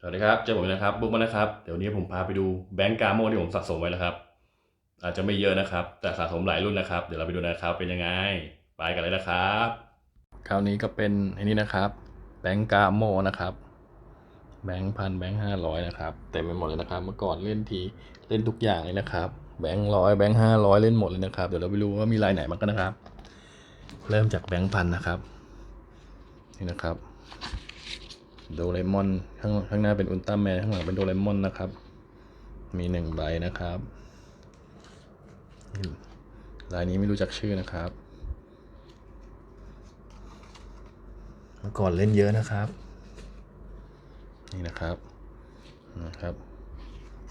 สวัสดีครับ เจอผมนะครับ บุ๊กมานะครับ เดี๋ยวนี้ผมพาไปดูแบงก์กาโมที่ผมสะสมไว้นะครับ อาจจะไม่เยอะนะครับ แต่สะสมหลายรุ่นนะครับ เดี๋ยวเราไปดูนะครับ เป็นยังไง ไปกันเลยนะครับ คราวนี้ก็เป็นอันนี้นะครับ แบงก์กาโมนะครับ แบงค์พันแบงค์ห้าร้อยนะครับ เต็มไปหมดเลยนะครับ เมื่อก่อนเล่นทีเล่นทุกอย่างเลยนะครับ แบงค์ร้อยแบงค์ห้าร้อยเล่นหมดเลยนะครับ เดี๋ยวเราไปดูว่ามีลายไหนบ้างกันนะครับ เริ่มจากแบงค์พันนะครับ นี่นะครับ โดเรมอนข้างข้างหน้าเป็นอุลตร้าแมนข้างหลังเป็นโดเรมอนนะครับ มีหนึ่งใบนะครับลายนี้ไม่รู้จักชื่อนะครับ เมื่อก่อนเล่นเยอะนะครับ นี่นะครับนะครับ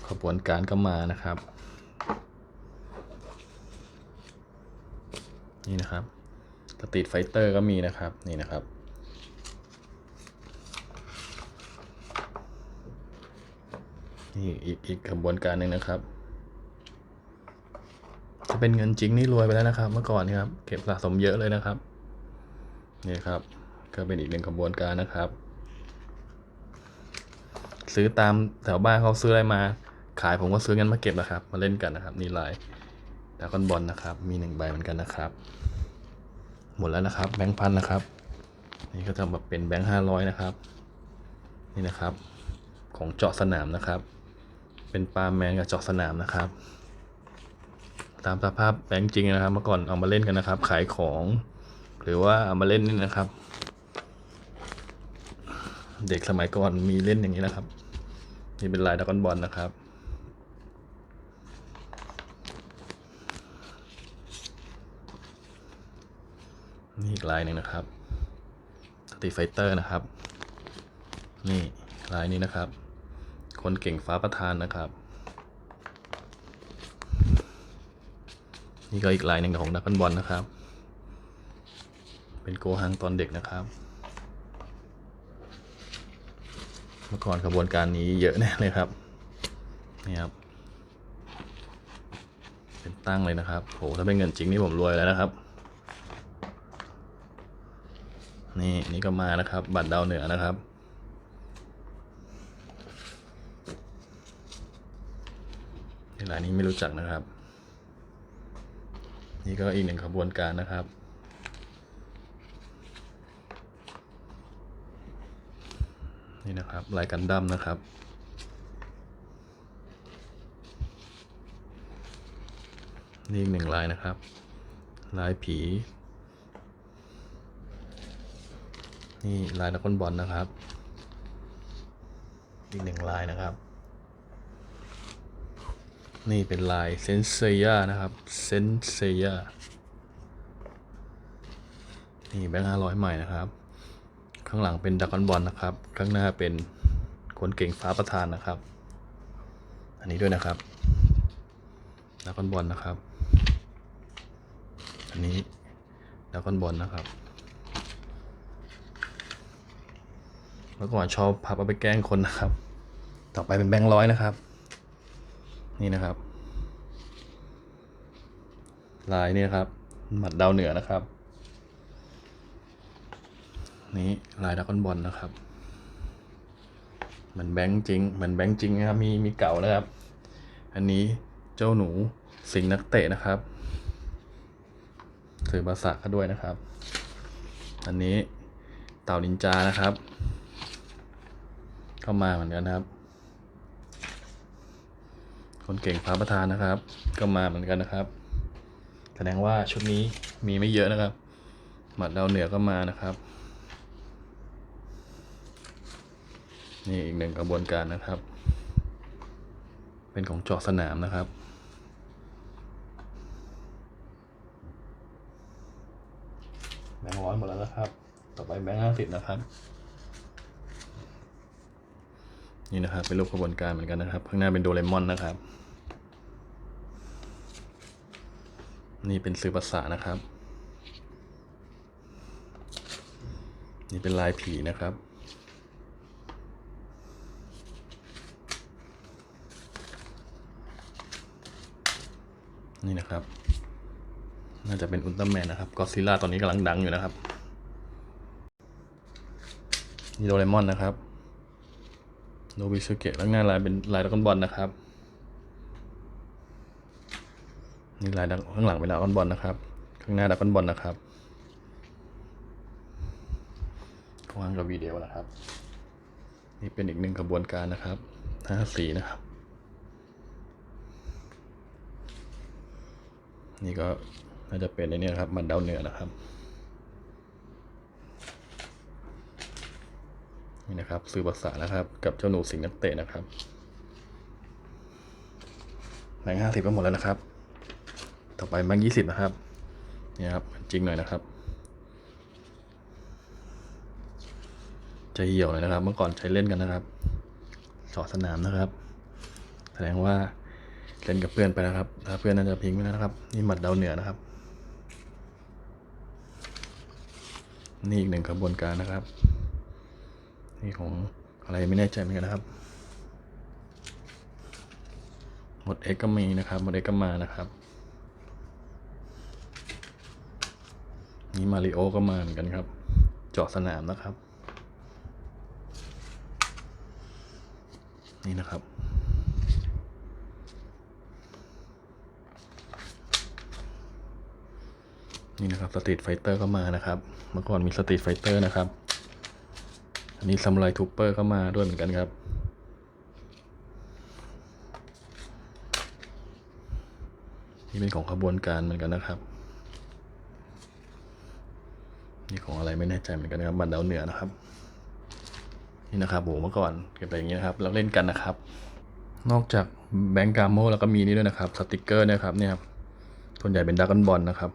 ขบวนการก็มานะครับ นี่นะครับสตรีทไฟเตอร์ก็มีนะครับ นี่นะครับ นี่อีกอีกขบวนการหนึ่งนะครับจะเป็นเงินจริงนี่รวยไปแล้วนะครับ เมื่อก่อนนะครับ เก็บสะสมเยอะเลยนะครับนี่ครับ ก็เป็นอีกหนึ่งขบวนการนะครับ ซื้อตามแถวบ้านเขาซื้ออะไรมา ขายผมก็ซื้อกันมาเก็บนะครับ มาเล่นกันนะครับ นี่ลายดากอนบอลนะครับ มีหนึ่งใบเหมือนกันนะครับ หมดแล้วนะครับ แบงค์พันนะครับ นี่ก็จะมาเป็นแบงค์ห้าร้อยนะครับ นี่นะครับ ของเจาะสนามนะครับ เป็นปลาแมนกับเจาะสนามนะครับ ตามสภาพแบงจริงนะครับ เมื่อก่อนเอามาเล่นกันนะครับ ขายของ หรือว่าเอามาเล่นนี่นะครับ เด็กสมัยก่อนมีเล่นอย่างนี้นะครับ นี่เป็นลายดรากอนบอลนะครับนี่อีกลายหนึ่งนะครับสตรีไฟเตอร์นะครับ นี่ลายนี้นะครับ คนเก่งฟ้าประธานนะครับ นี่ก็อีกลายหนึ่งของนักบอลนะครับ เป็นโกหังตอนเด็กนะครับ เมื่อก่อนขบวนการนี้เยอะแน่เลยครับ นี่ครับ เป็นตั้งเลยนะครับโหถ้าเป็นเงินจริงนี่ผมรวยแล้วนะครับ นี่นี่ก็มานะครับ บัตรดาวเหนือนะครับ รายนี้ไม่รู้จักนะครับ นี่ก็อีกหนึ่งขบวนการนะครับ นี่นะครับลายกันดั้มนะครับนี่อีกหนึ่งลายนะครับ ลายผี นี่ลายนักบอลนะครับ อีกหนึ่งลายนะครับ นี่เป็นลายเซนเซียนะครับ เซนเซียนี่แบงค์ห้าร้อยใหม่นะครับ ข้างหลังเป็นดักอนบอลนะครับ ข้างหน้าเป็นคนเก่งฟ้าประธานนะครับ อันนี้ด้วยนะครับดักอนบอลนะครับ อันนี้ดักอนบอลนะครับเมื่อก่อนชอบพับเอาไปแกล้งคนนะครับ ต่อไปเป็นแบงค์ร้อยนะครับ นี่นะครับ ลายนี่นะครับ หมัดดาวเหนือนะครับ นี้ลายดรากอนบอลนะครับเหมือนแบงค์จริงเหมือนแบงค์จริงนะครับ มีมีเก่านะครับ อันนี้เจ้าหนูสิงห์นักเตะนะครับสื่อภาษาก็ด้วยนะครับ อันนี้เต่านินจานะครับ เข้ามาเหมือนกันครับ คนเก่งฟ้าประธานนะครับ ก็มาเหมือนกันนะครับ แสดงว่าชุดนี้มีไม่เยอะนะครับ หมัดดาวเหนือก็มานะครับ นี่อีกหนึ่งกระบวนการนะครับ เป็นของเจาะสนามนะครับแบงค์ร้อยหมดแล้วนะครับ ต่อไปแบงค์ห้าสิบนะครับ นี่นะครับ เป็นรูปกระบวนการเหมือนกันนะครับ ข้างหน้าเป็นโดเรมอนนะครับ นี่เป็นซื้อภาษานะครับ นี่เป็นลายผีนะครับ นี่นะครับ น่าจะเป็นอุลตร้าแมนนะครับก็ซิล่าตอนนี้กำลังดังอยู่นะครับ นี่โดเรมอนนะครับ โนบิสเกะแล้วหน้าลายเป็นลายดราก้อนบอลนะครับ นี่ลายดักข้างหลังเป็นดาก้อนบอลนะครับ ข้างหน้าดราก้อนบอลนะครับวางกับวิดีโอนะครับ นี่เป็นอีกหนึ่งกระบวนการนะครับห้าสีนะครับ นี่ก็น่าจะเป็นในนี้นครับ มันดาวเหนือนะครับ นี่นะครับสื่อภาษานะครับ กับเจ้าหนูสิงห์นักเตะนะครับแบงค์ห้าสิบก็หมดแล้วนะครับ ต่อไปแบงค์ยี่สิบนะครับนี่ครับจริงหน่อยนะครับ จะเหี่ยวเลยนะครับ เมื่อก่อนใช้เล่นกันนะครับสอสนามนะครับ แสดงว่าเล่นกับเพื่อนไปนะครับถ้าเพื่อนน่าจะพิงไปแล้วนะครับ นี่หมัดดาวเหนือนะครับ นี่อีกหนึ่งกระบวนการนะครับ นี่ของอะไรไม่แน่ใจเหมือนกันนะครับหมดเอ็กก็มีนะครับหมดเอ็กก็มานะครับ นี่มาริโอก็มาเหมือนกันครับ เจาะสนามนะครับ นี่นะครับ นี่นะครับสตรีทไฟเตอร์ก็มานะครับ เมื่อก่อนมีสตรีทไฟเตอร์นะครับ อันนี้ซัมไรทูเปอร์ก็มาด้วยเหมือนกันครับนี่เป็นของขบวนการเหมือนกันนะครับ นี่ของอะไรไม่แน่ใจเหมือนกันนะครับบันดาวเหนือนะครับ นี่นะครับโหเมื่อก่อนเก็บไปอย่างนี้นะครับแล้วเล่นกันนะครับ นอกจากแบงก์กาโมแล้วก็มีนี่ด้วยนะครับสติกเกอร์นะครับเนี่ยครับส่วนใหญ่เป็นดักกันบอลนะครับ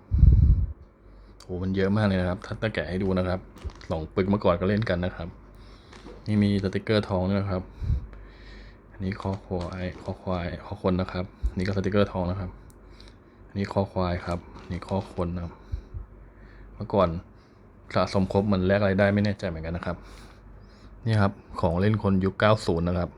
โหมันเยอะมากเลยนะครับถ้าตะแกะให้ดูนะครับสองปึกเมื่อก่อนก็เล่นกันนะครับ นี่มีสติกเกอร์ทองด้วยนะครับอันนี้คอควายคอควายคอคนนะครับ นี่ก็สติกเกอร์ทองนะครับอันนี้คอควายครับ นี่คอคนนะครับเมื่อก่อน สะสมครบมันแลกอะไรได้ไม่แน่ใจเหมือนกันนะครับ นี่ครับ ของเล่นคนยุค 90 นะครับ